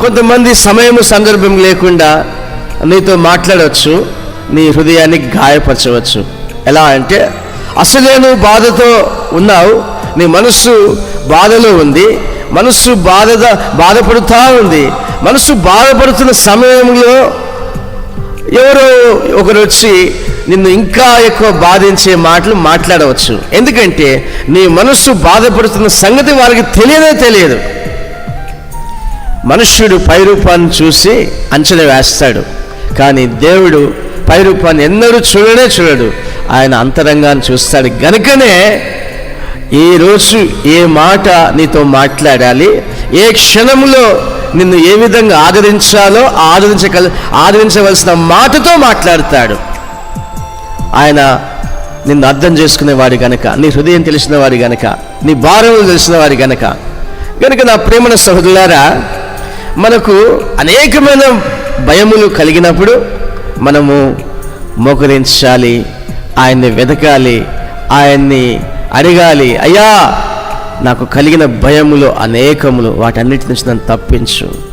కొంతమంది సమయము సందర్భం లేకుండా నీతో మాట్లాడవచ్చు. నీ హృదయాన్ని గాయపరచవచ్చు. ఎలా అంటే అసలే నువ్వు బాధతో ఉన్నావు. నీ మనస్సు బాధలో ఉంది. మనస్సు బాధ బాధపడుతూ ఉంది. మనస్సు బాధపడుతున్న సమయంలో ఎవరో ఒకరు వచ్చి నిన్ను ఇంకా ఎక్కువ బాధించే మాటలు మాట్లాడవచ్చు. ఎందుకంటే నీ మనస్సు బాధపడుతున్న సంగతి వారికి తెలియదే తెలియదు. మనుష్యుడు పైరూపాన్ని చూసి అంచనా వేస్తాడు. కానీ దేవుడు పైరూపాన్ని ఎన్నడూ చూడనే చూడడు. ఆయన అంతరంగాన్ని చూస్తాడు. గనుకనే ఏ రోజు ఏ మాట నీతో మాట్లాడాలి? ఏ క్షణంలో నిన్ను ఏ విధంగా ఆదరించాలో ఆదరించగల ఆదరించవలసిన మాటతో మాట్లాడతాడు. ఆయన నిన్ను అర్థం చేసుకునేవాడు గనక నీ హృదయం తెలిసిన వారి గనక నీ భారములు తెలిసిన వారి గనక. గనక నా ప్రేమన సహోదరులారా మనకు అనేకమైన భయములు కలిగినప్పుడు మనము మోకరించాలి ఆయన్ని వెతకాలి ఆయన్ని అడగాలి అయ్యా నాకు కలిగిన భయములు అనేకములు వాటన్నిటి నుంచి నన్ను తప్పించు.